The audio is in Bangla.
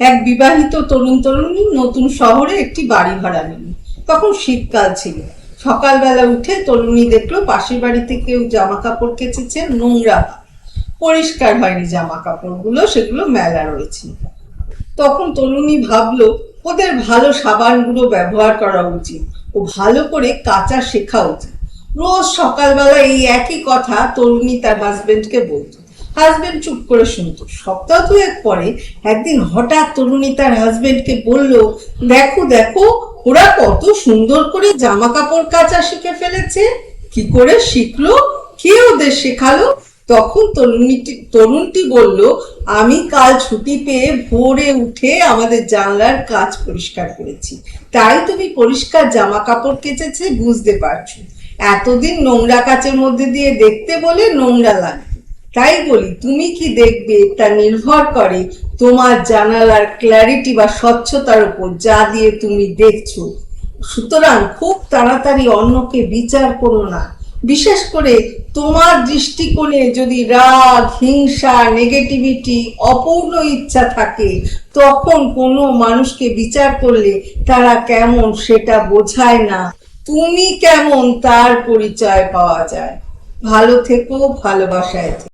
এক বিবাহিত তরুণ তরুণী নতুন শহরে একটি বাড়ি ভাড়া নিল। তখন শীতকাল ছিল। সকালবেলা উঠে তরুণী দেখল পাশের বাড়িতে কেউ জামা কাপড় কেচেছে, নোংরা পরিষ্কার হয়নি জামা কাপড়গুলো সেগুলো মেলা রয়েছে। তখন তরুণী ভাবলো, ওদের ভালো সাবানগুলো ব্যবহার করা উচিত। ও ভালো করে কাচা শেখা উচিত। রোজ সকালবেলা এই একই কথা তরুণী তার হাজবেন্ডকে বলতো। হাজবেন্ড চুপ করে শুনতো। সপ্তাহ দুয়েক পরে একদিন হঠাৎ তরুণী তার হাজবেন্ডকে বলল, দেখো দেখো, ওরা কত সুন্দর করে জামা কাপড় কাচা শিখে ফেলেছে। কি করে শিখলো? কে ওদের শেখালো? তখন তরুণীটি তরুণটি বলল, আমি কাল ছুটি পেয়ে ভোরে উঠে আমাদের জানলার কাজ পরিষ্কার করেছি। তাই তুমি পরিষ্কার জামা কাপড় কেচেছে, বুঝতে পারছ। এতদিন নোংরা কাচের মধ্যে দিয়ে দেখতে বলে নোংরা লাগে। তাই বলি, তুমি কি দেখবে তা নির্ভর করে তোমার জানালার ক্ল্যারিটি বা স্বচ্ছতার উপর, যা দিয়ে তুমি দেখছ। সুতরাং খুব তাড়াতাড়ি অন্যকে বিচার করো না। বিশেষ করে তোমার দৃষ্টিকোণে যদি রাগ, হিংসা নেগেটিভিটি অপূর্ণ ইচ্ছা থাকে, তখন কোনো মানুষকে বিচার করলে তারা কেমন সেটা বোঝায় না। তুমি কেমন তার পরিচয় পাওয়া যায়। ভালো থেকো, ভালোবাসায়